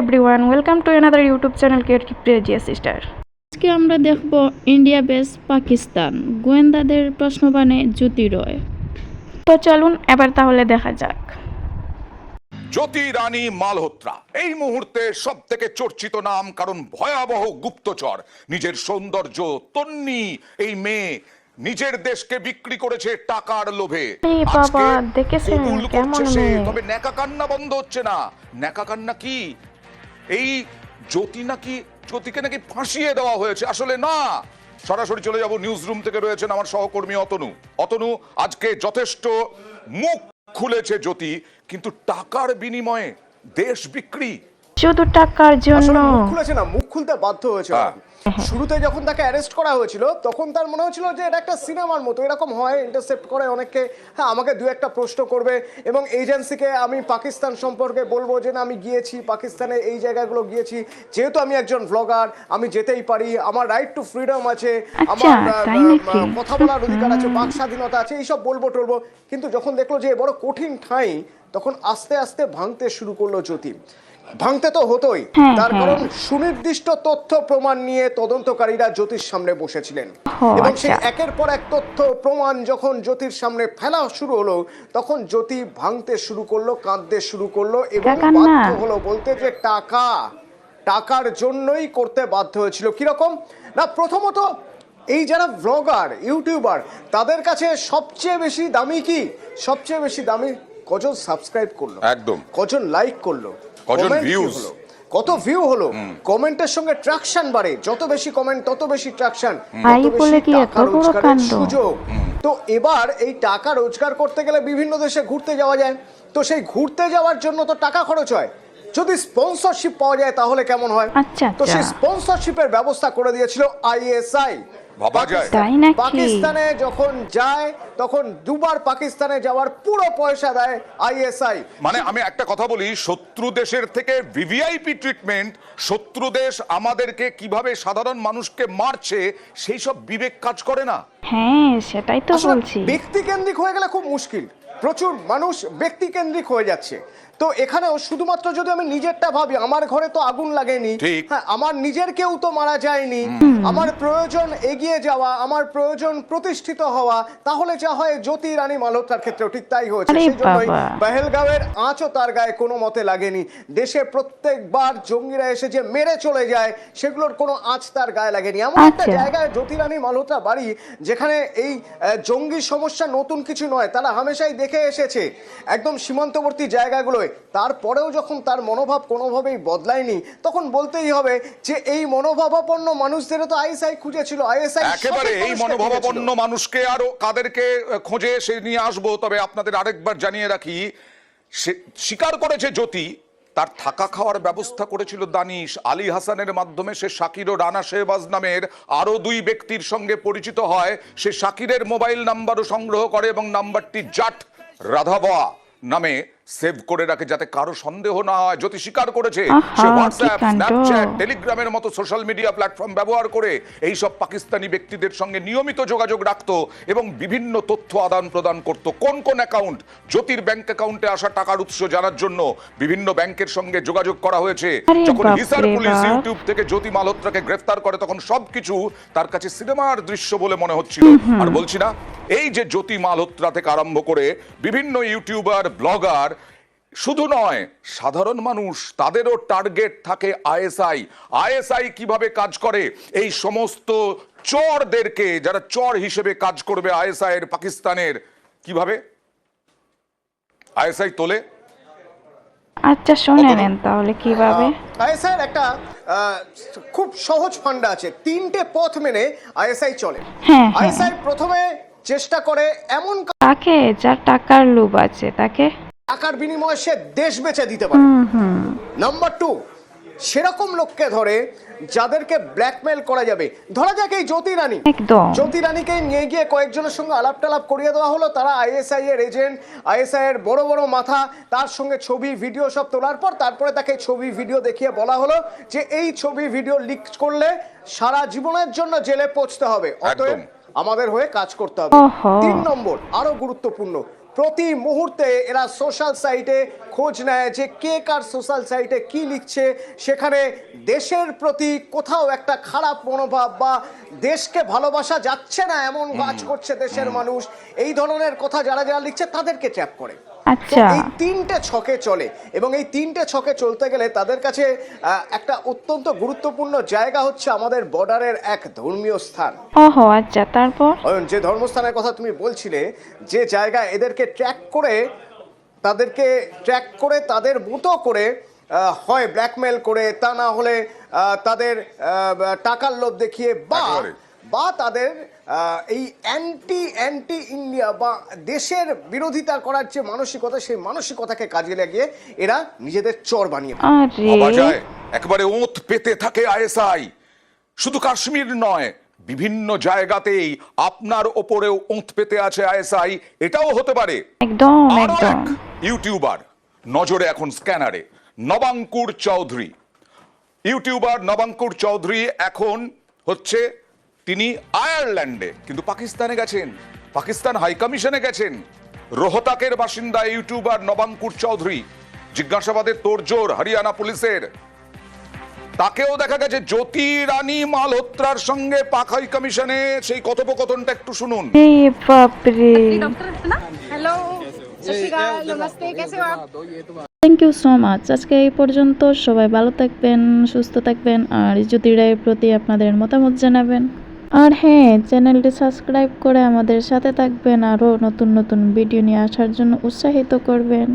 Everyone welcome to another YouTube channel care প্রেজিয়া sister আজকে আমরা দেখব ইন্ডিয়া বেস পাকিস্তান গোয়েন্দাদের প্রশ্নবাণে জ্যোতি রয়। তো চলুন এবার তাহলে দেখা যাক। জ্যোতি রানী মালহোত্রা এই মুহূর্তে সব থেকে চর্চিত নাম কারণ ভয়াবহ গুপ্তচর। নিজের সৌন্দর্য তন্নি এই মেয়ে নিজের দেশকে বিক্রি করেছে টাকার লোভে? তবে ন্যাকা কান্না বন্ধ হচ্ছে না। ন্যাকা কান্না কি? এই জ্যোতি নাকি, জ্যোতিকে নাকি ফাঁসিয়ে দেওয়া হয়েছে? আসলে না। সরাসরি চলে যাব নিউজ রুম থেকে রয়েছেন আমার সহকর্মী অতনু। অতনু, আজকে যথেষ্ট মুখ খুলেছে জ্যোতি, কিন্তু টাকার বিনিময়ে দেশ বিক্রি শুধু টাকার জন্য। মুখ খুলেছে না মুখ খুলতে বাধ্য হয়েছে হ্যাঁ। শুরুতে যখন তাকে অ্যারেস্ট করা হয়েছিল তখন তার মনে হয়েছিল যে এটা একটা সিনেমার মতো এরকম হয় ইন্টারসেপ্ট করে অনেককে। হ্যাঁ আমাকে দু একটা প্রশ্ন করবে এবং এজেন্সিকে আমি পাকিস্তান সম্পর্কে বলব যে না আমি গিয়েছি পাকিস্তানে এই জায়গাগুলো গিয়েছি। যেহেতু আমি একজন ব্লগার আমি যেতেই পারি আমার রাইট টু ফ্রিডম আছে আচ্ছা, আমার? আহ, কথা বলার অধিকার আছে বাক স্বাধীনতা আছে এইসব বলব টলবো। কিন্তু যখন দেখল যে বড় কঠিন ঠাঁই তখন আস্তে আস্তে ভাঙতে শুরু করল জ্যোতি। ভাঙতে তো হতোই। হ্যাঁ, তার হ্যাঁ। কারণ সুনির্দিষ্ট তথ্য প্রমাণ নিয়ে তদন্তকারীরা জ্যোতির সামনে বসেছিলেন। এবং সেই আচ্ছা। একের পর এক তথ্য প্রমাণ যখন জ্যোতির সামনে ফেলা শুরু হলো তখন জ্যোতি ভাঙতে শুরু করল কাঁদতে শুরু করল এবং বাধ্য হলো বলতে যে টাকা টাকার জন্যই করতে বাধ্য হয়েছিল। কীরকম? না প্রথমত এই যারা ব্লগার ইউটিউবার তাদের কাছে সবচেয়ে বেশি দামি কি? সবচেয়ে বেশি দামি কজন সাবস্ক্রাইব করল? একদম। কজন লাইক করল? কজন? হলো? কত ভিউ হলো? কমেন্টের সঙ্গে ট্রাকশন বাড়ে। যত বেশি কমেন্ট তত বেশি ট্রাকশন আই বলে কি এত বড় কাণ্ড? সুযোগ। তো এবার এই টাকা রোজগার করতে গেলে বিভিন্ন দেশে ঘুরতে যাওয়া যায়। তো সেই ঘুরতে যাওয়ার জন্য তো টাকা খরচ হয়। যদি স্পন্সরশিপ পাওয়া যায় তাহলে কেমন হয়? আচ্ছা, তো সেই আচ্ছা। স্পন্সরশিপের ব্যবস্থা করে দিয়েছিল আইএসআই ভাবা যায়? পাকিস্তানে যখন যায় তখন দুবার পাকিস্তানে যাওয়ার পুরো পয়সা দেয় আইএসআই। মানে আমি একটা কথা বলি শত্রু দেশের থেকে ভিভিআইপি ট্রিটমেন্ট শত্রু দেশ আমাদেরকে কীভাবে সাধারণ মানুষকে মারছে সেই সব বিবেক কাজ করে না। হ্যাঁ সেটাই তো বলছি। ব্যক্তি কেন্দ্রিক হয়ে গেলে খুব মুশকিল। প্রচুর মানুষ ব্যক্তিকেন্দ্রিক হয়ে যাচ্ছে। তো এখানেও শুধুমাত্র যদি আমি নিজেরটা ভাবি আমার ঘরে তো আগুন লাগেনি। হ্যাঁ আমার নিজের কেউ তো মারা যায়নি। আমার প্রয়োজন এগিয়ে যাওয়া আমার প্রয়োজন প্রতিষ্ঠিত হওয়া তাহলে যা হয় জ্যোতি রানী মালহোত্রার ক্ষেত্রেও ঠিক তাই হয়েছে। সেই জন্যই পেহেলগাঁওয়ের আঁচও তার গায়ে কোনো মতে লাগেনি। দেশে প্রত্যেকবার জঙ্গিরা এসে যে মেরে চলে যায় সেগুলোর কোনো আঁচ তার গায়ে লাগেনি। এমন একটা আচ্ছা। জায়গায় জ্যোতিরানী মালহোত্রা বাড়ি যেখানে এই আহ, জঙ্গি সমস্যা নতুন কিছু নয় তারা হামেশাই দেখে এসেছে। একদম সীমান্তবর্তী জায়গাগুলোয় তারপরেও যখন তার মনোভাব কোনোভাবেই বদলায়নি তখন বলতেই হবে যে এই মনোভাবাপন্ন মানুষদেরও তো আইএসআই খুঁজেছিল আইএসআই একেবারে এই মনোভাবাপন্ন মানুষকে আরও কাদেরকে খোঁজে সে নিয়ে আসব তবে আপনাদের আরেকবার জানিয়ে রাখি স্বীকার করেছে জ্যোতি তার থাকা খাওয়ার ব্যবস্থা করেছিল দানিশ। আলী হাসানের মাধ্যমে সে শাকির ও রানা শেহবাজ নামের আরও দুই ব্যক্তির সঙ্গে পরিচিত হয়। সে শাকিরের মোবাইল নাম্বারও সংগ্রহ করে এবং নাম্বারটি জাট রাধাবা নামে সেভ করে রাখে যাতে কারও সন্দেহ না হয়। জ্যোতি স্বীকার করেছে সে হোয়াটসঅ্যাপ স্ন্যাপচ্যাট টেলিগ্রামের মতো সোশ্যাল মিডিয়া প্ল্যাটফর্ম ব্যবহার করে এই সব পাকিস্তানি ব্যক্তিদের সঙ্গে নিয়মিত যোগাযোগ রাখতো এবং বিভিন্ন তথ্য আদান প্রদান করত। কোন কোন অ্যাকাউন্ট জ্যোতির ব্যাংক অ্যাকাউন্টে আসা টাকার উৎস জানার জন্য বিভিন্ন ব্যাংকের সঙ্গে যোগাযোগ করা হয়েছে। যখন হিসার পুলিশ ইউটিউব থেকে জ্যোতি মালহোত্রাকে গ্রেফতার করে তখন সবকিছু তার কাছে সিনেমার দৃশ্য বলে মনে হচ্ছিল। আর বলছি না এই যে জ্যোতি মালহোত্রা থেকে আরম্ভ করে বিভিন্ন ইউটিউবার ব্লগার শুধু নয় সাধারণ মানুষ তাদেরও টার্গেট থাকে আইএসআই আইএসআই কীভাবে কাজ করে? এই সমস্ত চরদেরকে যারা চর হিসেবে কাজ করবে আইএসআই এর পাকিস্তানের কীভাবে? আইএসআই তোলে। আচ্ছা শুনে নেন তাহলে কীভাবে? আইএসআই একটা আহ, খুব সহজ ফান্ডা আছে। তিনটে পথ মেনে আইএসআই চলে। হ্যাঁ, হ্যাঁ। আইএসআই প্রথমে চেষ্টা করে এমন তাকে যার টাকার লোভ আছে তাকে? টাকার বিনিময়ে সে দেশ বেচে দিতে পারে। নাম্বার টু সেরকম লোককে ধরে যাদেরকে ব্ল্যাকমেল করা যাবে। ধরা যাক এই জ্যোতি রানী। জ্যোতি রানীকে নিয়ে গিয়ে কয়েকজনের সঙ্গে আলাপ টালাপ করিয়ে দেওয়া হলো। তারা আইএসআই এর এজেন্ট আইএসআই এর বড় বড় মাথা তার সঙ্গে ছবি ভিডিও সব তোলার পর তারপরে তাকে ছবি ভিডিও দেখিয়ে বলা হলো যে এই ছবি ভিডিও লিক করলে সারা জীবনের জন্য জেলে পৌঁছতে হবে। অতএব আমাদের হয়ে কাজ করতে হবে। তিন নম্বর আরও গুরুত্বপূর্ণ প্রতি মুহূর্তে এরা সোশ্যাল সাইটে খোঁজ নেয় যে কে কার সোশ্যাল সাইটে কি লিখছে। সেখানে দেশের প্রতি কোথাও একটা খারাপ মনোভাব বা দেশকে ভালোবাসা যাচ্ছে না এমন কাজ করছে দেশের মানুষ। এই ধরনের কথা যারা যারা লিখছে তাদেরকে ট্র্যাপ করে। আচ্ছা। এই তিনটে ছকে চলে এবং এই তিনটে ছকে চলতে গেলে তাদের কাছে একটা অত্যন্ত গুরুত্বপূর্ণ জায়গা হচ্ছে আমাদের বর্ডারের এক ধর্মীয় স্থান। ওহো আচ্ছা তারপর? যে ধর্মস্থানের কথা তুমি বলছিলে যে জায়গা এদেরকে ট্র্যাক করে তাদেরকে ট্র্যাক করে তাদের মতো করে হয় ব্ল্যাকমেল করে তা না হলে তাদের টাকার লোভ দেখিয়ে বা বা তাদের এই অ্যান্টি অ্যান্টি ইন্ডিয়া বা দেশের বিরোধিতা করার যে মানসিকতা সেই মানসিকতাকে কাজে লাগিয়ে এরা নিজেদের চর বানিয়ে আরে। ওঁত পেতে থাকে আইএসআই। শুধু কাশ্মীর নয় বিভিন্ন জায়গাতেই আপনার ওপরেও ওঁত পেতে আছে আইএসআই। এটাও হতে পারে। একদম একদম। ইউটিউবার নজরে এখন স্ক্যানারে নবাঙ্কুর চৌধুরী। ইউটিউবার নবাঙ্কুর চৌধুরী এখন হচ্ছে তিনি আয়ারল্যান্ডে কিন্তু পাকিস্তানে গেছেন। পাকিস্তান হাইকমিশনে গেছেন। রোহতাকের বাসিন্দা ইউটিউবার নবাঙ্কুর চৌধুরী জিজ্ঞাসাবাদের তোরজোর হরিয়ানা পুলিশের। তাকেও দেখা গেছে জ্যোতি রানী মালহোত্রার সঙ্গে পাক হাই কমিশনে। সেই কথোপকথনটা একটু শুনুন। থ্যাংক ইউ সো মাচ আজকে এই পর্যন্ত সবাই ভালো থাকবেন সুস্থ থাকবেন আর জ্যোতি রায়ের প্রতি আপনাদের মতামত জানাবেন। আর হ্যাঁ চ্যানেলটি সাবস্ক্রাইব করে আমাদের সাথে থাকবেন, আরও নতুন নতুন ভিডিও নিয়ে আসার জন্য উৎসাহিত করবেন।